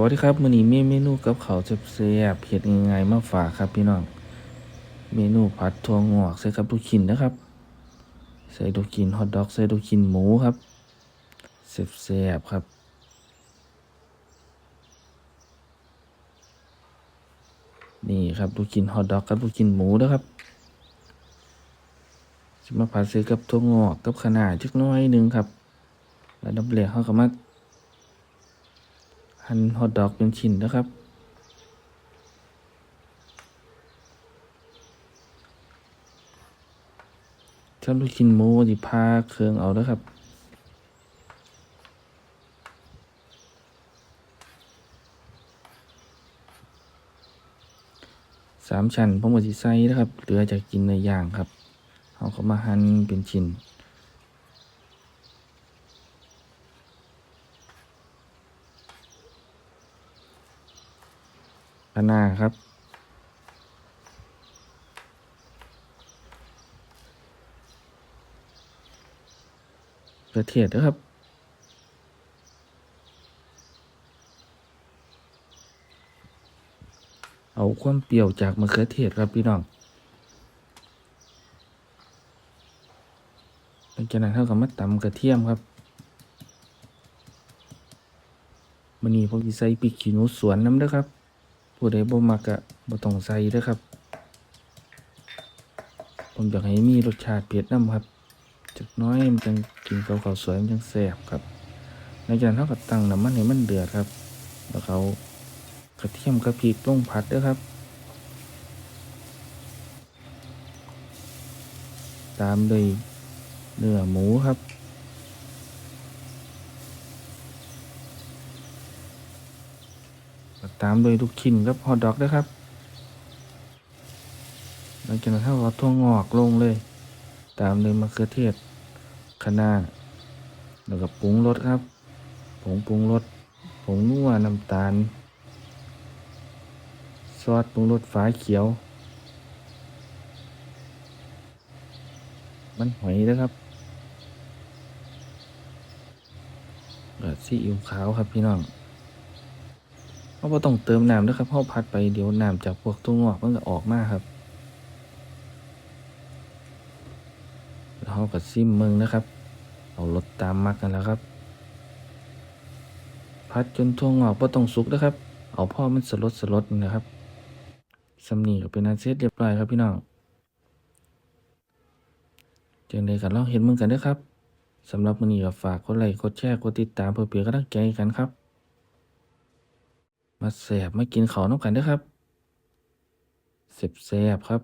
วัสดีครับมื้อนี้มีเมนูกับข้าวแซ่บๆเฮ็ดง่ายๆมาฝากครับพี่น้อง เมนูผัดถั่วงอกใส่กับลูกชิ้นนะครับ ใส่ลูกชิ้นฮอทดอกใส่ลูกชิ้นหมูครับแซ่บๆครับ นี่ครับลูกชิ้นฮอทดอกกับลูกชิ้นหมูนะครับสิมาผัดใส่กับถั่วงอกกับคะน้าจักน้อยหนึงครับ แล้วดับแรกเฮาก็มา หั่นฮอทดอกเป็นชิ้นนะครับถ้าลูกชิ้นหมูสิพาเครื่องเอาเด้อครับสามชั้นผมก็สิใส่นะครับ เหลือจากกินในอย่างครับ เอาก็มาหั่นเป็นชิ้น คะน้าครับกระเทียมนะครับเอาความเปรี้ยวจากมะเขือเทศครับพี่น้องหลังจากนั้นเท่ากับมาตำกระเทียมครับมันนี้ผมจะใส่พริกขี้หนูสวนน้ำด้อครับ ผู้ใดบ่มักอะบ่ต้องใส่เด้อครับ ผมอยากให้มีรสชาติเผ็ดน้ำครับจักน้อยมันจังกินกับข้าวสวยมันจังแซ่บครับ ในจากนั้นเราก็ตั้งน้ำมันให้มันเดือดครับ แล้วเขากระเทียมกระพริกลงผัดเด้อครับ ตามด้วยเนื้อหมูครับ ตามโดยลูกชิ้นกับฮอทดอกนะครับ หลังจากนั้นเราก็ถั่วงอกลงเลย ตามด้วยมะเขือเทศคะน้าแล้วก็ปรุงรสครับ ผงปรุงรส ผงนัวน้ำตาล ซอสปรุงรสฟ้าเขียว มันหอยนะครับแล้วซีอิ๊วขาวครับพี่น้อง เราบ่ต้องเติมน้ำนะครับเราพัดไปเดี๋ยวน้ำจากพวกตัวงอกมันก็ออกมาครับ แล้วเราก็ซิมเมืองนะครับ เอารสตามมักกันแล้วครับ พัดจนทั่วงอกบ่ต้องสุกนะครับ เอาพ่อมันสลดสลดนะครับสำนีก็เป็นอันเสร็จเรียบร้อยครับพี่น้องจังใดกันลองเห็นเมืองกันเด้อครับสำหรับมื้อนี้ก็ฝากกดไลค์กดแชร์กดติดตามเพื่อเป็นกำลังใจกันครับ มาแสบมากินเขาน้ำกันด้วยครับเสบแสบครับ